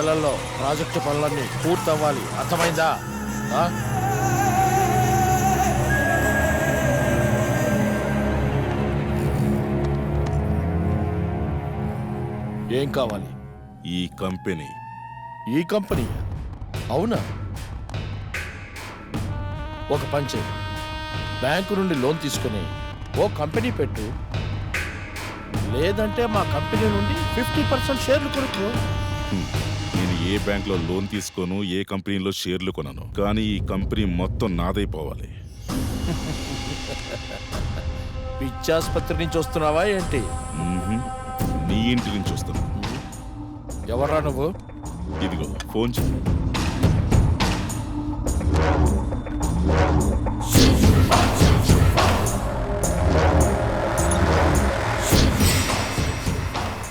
నెలల్లో ప్రాజెక్టు పనులన్నీ పూర్తవ్వాలి. అర్థమైందా? ఏం కావాలి? ఈ కంపెనీ. ఈ కంపెనీ? అవునా? ఒక పంచే బ్యాంకు నుండి లోన్ తీసుకుని ఓ కంపెనీ పెట్టు. లేదంటే మా కంపెనీ నుండి ఫిఫ్టీ పర్సెంట్ షేర్లు కొనుక్కో. నేను ఏ బ్యాంక్లో లోన్ తీసుకోను ఏ కంపెనీలో షేర్లు కొనను. కానీ ఈ కంపెనీ మొత్తం నాదైపోవాలి. పిచ్చాసుపత్రి నుంచి వస్తున్నావా ఏంటి. నీ ఇంటి నుంచి వస్తున్నా. ఎవర్రా నువ్వు? ఇదిగో ఫోన్ చెయ్యి.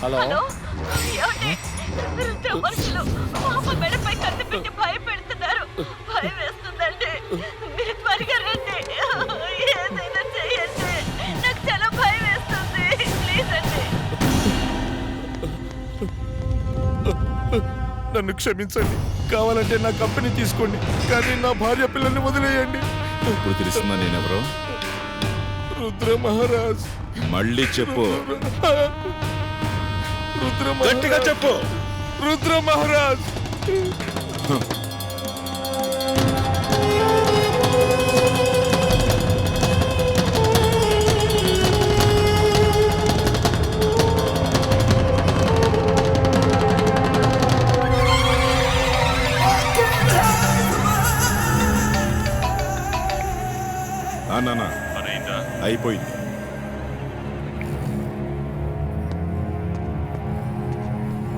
హలో? హలో? ఏమండి? వృద్ధ మనుషులు. పాప మెడపై కత్తి పెట్టి భయపెడుతున్నారు. భయం వేస్తుందండి. మీరు త్వరగా రండి ఏదైనా చేయండి. నాకు చాలా భయం వేస్తుంది. ప్లీజ్ అండి. నన్ను క్షమించండి. కావాలంటే నా కంపెనీ తీసుకోండి. కానీ నా భార్య పిల్లల్ని వదిలేయండి. ఇప్పుడు తెలుస్తుందా నేనెవరో? రుద్ర మహారాజ్ మళ్ళీ చెప్పు. రుద్ర గట్టిగా చెప్పు. రుద్ర మహారాజ్. అయిపోయింది.